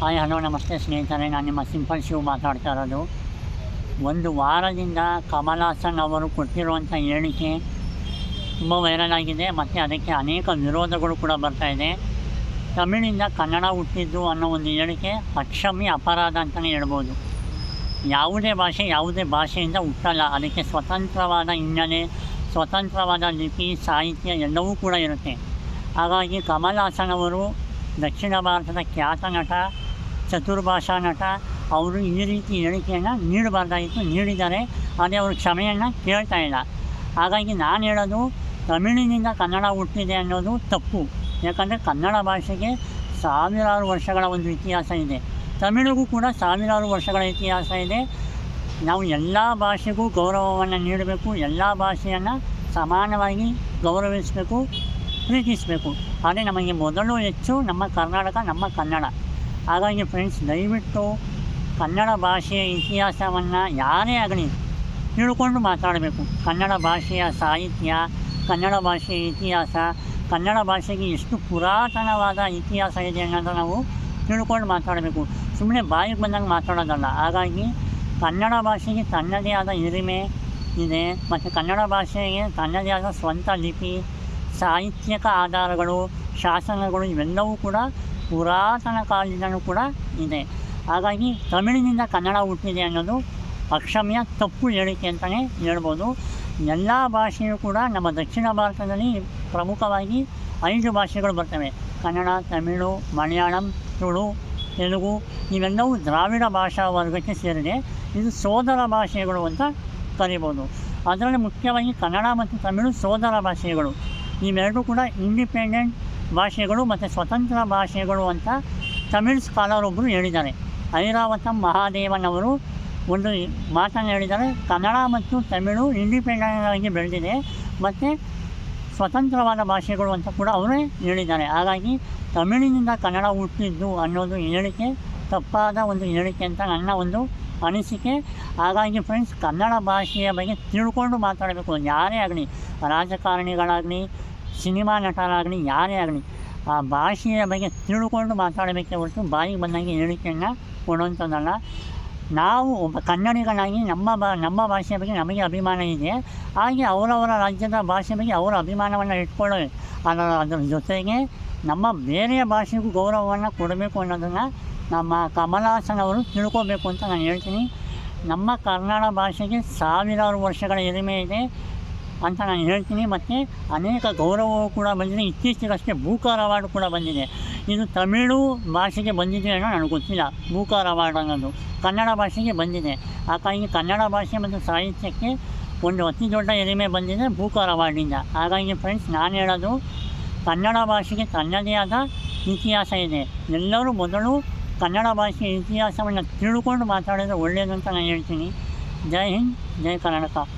Hi, hello, ನಮಸ್ತೆ ಸ್ನೇಹಿತರೆ. ನಾನು ನಿಮ್ಮ ಸಿಂಪಲ್ ಶಿವ್ ಮಾತಾಡ್ತಾ ಇರೋದು. ಒಂದು ವಾರದಿಂದ ಕಮಲ್ ಹಾಸನ್ ಅವರು ಕೊಟ್ಟಿರುವಂಥ ಹೇಳಿಕೆ ತುಂಬ ವೈರಲ್ ಆಗಿದೆ. ಮತ್ತು ಅದಕ್ಕೆ ಅನೇಕ ವಿರೋಧಗಳು ಕೂಡ ಬರ್ತಾ ಇದೆ. ತಮಿಳಿಂದ ಕನ್ನಡ ಹುಟ್ಟಿದ್ದು ಅನ್ನೋ ಒಂದು ಹೇಳಿಕೆ ಅಕ್ಷಮ್ಯ ಅಪರಾಧ ಅಂತಲೇ ಹೇಳ್ಬೋದು. ಯಾವುದೇ ಭಾಷೆ ಯಾವುದೇ ಭಾಷೆಯಿಂದ ಹುಟ್ಟಲ್ಲ. ಅದಕ್ಕೆ ಸ್ವತಂತ್ರವಾದ ಹಿನ್ನೆಲೆ, ಸ್ವತಂತ್ರವಾದ ಲಿಪಿ, ಸಾಹಿತ್ಯ ಎಲ್ಲವೂ ಕೂಡ ಇರುತ್ತೆ. ಹಾಗಾಗಿ ಕಮಲ್ ಹಾಸನ್ ಅವರು ದಕ್ಷಿಣ ಭಾರತದ ಖ್ಯಾತ ನಟ ಚತುರ್ಭಾಷಾ ನಟ. ಅವರು ಈ ರೀತಿ ಹೇಳಿಕೆಯನ್ನು ನೀಡಬಾರ್ದಾಗಿತ್ತು, ನೀಡಿದ್ದಾರೆ. ಆದರೆ ಅವರು ಕ್ಷಮೆಯನ್ನು ಕೇಳ್ತಾ ಇಲ್ಲ. ಹಾಗಾಗಿ ನಾನು ಹೇಳೋದು, ತಮಿಳಿನಿಂದ ಕನ್ನಡ ಹುಟ್ಟಿದೆ ಅನ್ನೋದು ತಪ್ಪು. ಯಾಕಂದರೆ ಕನ್ನಡ ಭಾಷೆಗೆ ಸಾವಿರಾರು ವರ್ಷಗಳ ಒಂದು ಇತಿಹಾಸ ಇದೆ. ತಮಿಳಿಗೂ ಕೂಡ ಸಾವಿರಾರು ವರ್ಷಗಳ ಇತಿಹಾಸ ಇದೆ. ನಾವು ಎಲ್ಲ ಭಾಷೆಗೂ ಗೌರವವನ್ನು ನೀಡಬೇಕು, ಎಲ್ಲ ಭಾಷೆಯನ್ನು ಸಮಾನವಾಗಿ ಗೌರವಿಸಬೇಕು, ಪ್ರೀತಿಸಬೇಕು. ಆದರೆ ನಮಗೆ ಮೊದಲು ಹೆಚ್ಚು ನಮ್ಮ ಕರ್ನಾಟಕ ನಮ್ಮ ಕನ್ನಡ. ಹಾಗಾಗಿ ಫ್ರೆಂಡ್ಸ್ ದಯವಿಟ್ಟು ಕನ್ನಡ ಭಾಷೆಯ ಇತಿಹಾಸವನ್ನು ಯಾರೇ ಆಗಲಿ ತಿಳ್ಕೊಂಡು ಮಾತಾಡಬೇಕು. ಕನ್ನಡ ಭಾಷೆಯ ಸಾಹಿತ್ಯ, ಕನ್ನಡ ಭಾಷೆಯ ಇತಿಹಾಸ, ಕನ್ನಡ ಭಾಷೆಗೆ ಎಷ್ಟು ಪುರಾತನವಾದ ಇತಿಹಾಸ ಇದೆ ಅನ್ನೋದು ನಾವು ತಿಳ್ಕೊಂಡು ಮಾತಾಡಬೇಕು. ಸುಮ್ಮನೆ ಬಾಯಿಗೆ ಬಂದಂಗೆ ಮಾತಾಡೋದಲ್ಲ. ಹಾಗಾಗಿ ಕನ್ನಡ ಭಾಷೆಗೆ ತನ್ನದೇ ಆದ ಹಿರಿಮೆ ಇದೆ ಮತ್ತು ಕನ್ನಡ ಭಾಷೆಗೆ ತನ್ನದೇ ಆದ ಸ್ವಂತ ಲಿಪಿ, ಸಾಹಿತ್ಯಕ ಆಧಾರಗಳು, ಶಾಸನಗಳು ಇವೆಲ್ಲವೂ ಕೂಡ ಪುರಾತನ ಕಾಲದಿಂದಲೂ ಕೂಡ ಇದೆ. ಹಾಗಾಗಿ ತಮಿಳಿನಿಂದ ಕನ್ನಡ ಹುಟ್ಟಿದೆ ಅನ್ನೋದು ಅಕ್ಷಮ್ಯ ತಪ್ಪು ಹೇಳಿಕೆ ಅಂತಲೇ ಹೇಳ್ಬೋದು. ಎಲ್ಲ ಭಾಷೆಯೂ ಕೂಡ ನಮ್ಮ ದಕ್ಷಿಣ ಭಾರತದಲ್ಲಿ ಪ್ರಮುಖವಾಗಿ ಐದು ಭಾಷೆಗಳು ಬರ್ತವೆ. ಕನ್ನಡ, ತಮಿಳು, ಮಲಯಾಳಂ, ತುಳು, ತೆಲುಗು ಇವೆಲ್ಲವೂ ದ್ರಾವಿಡ ಭಾಷಾ ವರ್ಗಕ್ಕೆ ಸೇರಿದೆ. ಇದು ಸೋದರ ಭಾಷೆಗಳು ಅಂತ ಕರಿಬೋದು. ಅದರಲ್ಲಿ ಮುಖ್ಯವಾಗಿ ಕನ್ನಡ ಮತ್ತು ತಮಿಳು ಸೋದರ ಭಾಷೆಗಳು. ಇವೆರಡೂ ಕೂಡ ಇಂಡಿಪೆಂಡೆಂಟ್ ಭಾಷೆಗಳು ಮತ್ತು ಸ್ವತಂತ್ರ ಭಾಷೆಗಳು ಅಂತ ತಮಿಳ್ ಸ್ಕಾಲರ್ ಒಬ್ಬರು ಹೇಳಿದ್ದಾರೆ. ಐರಾವತಂ ಮಹಾದೇವನವರು ಒಂದು ಮಾತನ್ನು ಹೇಳಿದ್ದಾರೆ. ಕನ್ನಡ ಮತ್ತು ತಮಿಳು ಇಂಡಿಪೆಂಡೆಂಟ್ ಆಗಿ ಬೆಳೆದಿದೆ. ಮತ್ತು ಸ್ವತಂತ್ರವಾದ ಭಾಷೆಗಳು ಅಂತ ಕೂಡ ಅವರೇ ಹೇಳಿದ್ದಾರೆ. ಹಾಗಾಗಿ ತಮಿಳಿನಿಂದ ಕನ್ನಡ ಹುಟ್ಟಿದ್ದು ಅನ್ನೋದು ಹೇಳಿಕೆ, ತಪ್ಪಾದ ಒಂದು ಹೇಳಿಕೆ ಅಂತ ನನ್ನ ಒಂದು ಅನಿಸಿಕೆ. ಹಾಗಾಗಿ ಫ್ರೆಂಡ್ಸ್ ಕನ್ನಡ ಭಾಷೆಯ ಬಗ್ಗೆ ತಿಳ್ಕೊಂಡು ಮಾತಾಡಬೇಕು. ಯಾರೇ ಆಗಲಿ, ರಾಜಕಾರಣಿಗಳಾಗಲಿ ಸಿನಿಮಾ ನಟರಾಗಲಿ, ಯಾರೇ ಆಗಲಿ, ಆ ಭಾಷೆಯ ಬಗ್ಗೆ ತಿಳ್ಕೊಂಡು ಮಾತಾಡಬೇಕೆ ಹೊರತು ಬಾಯಿಗೆ ಬಂದಂಗೆ ಹೇಳಿಕೆಯನ್ನು ಕೊಡುವಂಥದ್ದಲ್ಲ. ನಾವು ಒಬ್ಬ ಕನ್ನಡಿಗನಾಗಿ ನಮ್ಮ ಬಾ, ನಮ್ಮ ಭಾಷೆಯ ಬಗ್ಗೆ ನಮಗೆ ಅಭಿಮಾನ ಇದೆ. ಹಾಗೆ ಅವರವರ ರಾಜ್ಯದ ಭಾಷೆ ಬಗ್ಗೆ ಅವರ ಅಭಿಮಾನವನ್ನು ಇಟ್ಕೊಳ್ಳೋ ಅದರ ಅದರ ಜೊತೆಗೆ ನಮ್ಮ ಬೇರೆ ಭಾಷೆಗೂ ಗೌರವವನ್ನು ಕೊಡಬೇಕು ಅನ್ನೋದನ್ನು ನಮ್ಮ ಕಮಲಾಸನ್ ಅವರು ತಿಳ್ಕೊಬೇಕು ಅಂತ ನಾನು ಹೇಳ್ತೀನಿ. ನಮ್ಮ ಕನ್ನಡ ಭಾಷೆಗೆ ಸಾವಿರಾರು ವರ್ಷಗಳ ಹಿರಿಮೆ ಇದೆ. ಅಂತ ನಾನು ಹೇಳ್ತೀನಿ. ಮತ್ತು ಅನೇಕ ಗೌರವವು ಕೂಡ ಬಂದಿದೆ. ಇತ್ತೀಚೆಗಷ್ಟೇ ಬೂಕಾರ್ ಅವಾರ್ಡ್ ಕೂಡ ಬಂದಿದೆ. ಇದು ತಮಿಳು ಭಾಷೆಗೆ ಬಂದಿದೆ ಅನ್ನೋ ನನಗೆ ಗೊತ್ತಿಲ್ಲ. ಭೂಕಾರ ಅವಾರ್ಡ್ ಅನ್ನೋದು. ಕನ್ನಡ ಭಾಷೆಗೆ ಬಂದಿದೆ. ಹಾಗಾಗಿ ಕನ್ನಡ ಭಾಷೆ ಮತ್ತು ಸಾಹಿತ್ಯಕ್ಕೆ ಒಂದು ಅತಿ ದೊಡ್ಡ ಹಿರಿಮೆ ಬಂದಿದೆ ಭೂಕಾರ ಅವಾರ್ಡಿಂದ ಹಾಗಾಗಿ ಫ್ರೆಂಡ್ಸ್ ನಾನು ಹೇಳೋದು ಕನ್ನಡ ಭಾಷೆಗೆ ತನ್ನದೇ ಆದ ಇತಿಹಾಸ ಇದೆ. ಎಲ್ಲರೂ ಮೊದಲು ಕನ್ನಡ ಭಾಷೆಯ ಇತಿಹಾಸವನ್ನು ತಿಳ್ಕೊಂಡು ಮಾತಾಡಿದ್ರೆ ಒಳ್ಳೆಯದು ಅಂತ ನಾನು ಹೇಳ್ತೀನಿ. ಜೈ ಹಿಂದ್, ಜೈ ಕರ್ನಾಟಕ.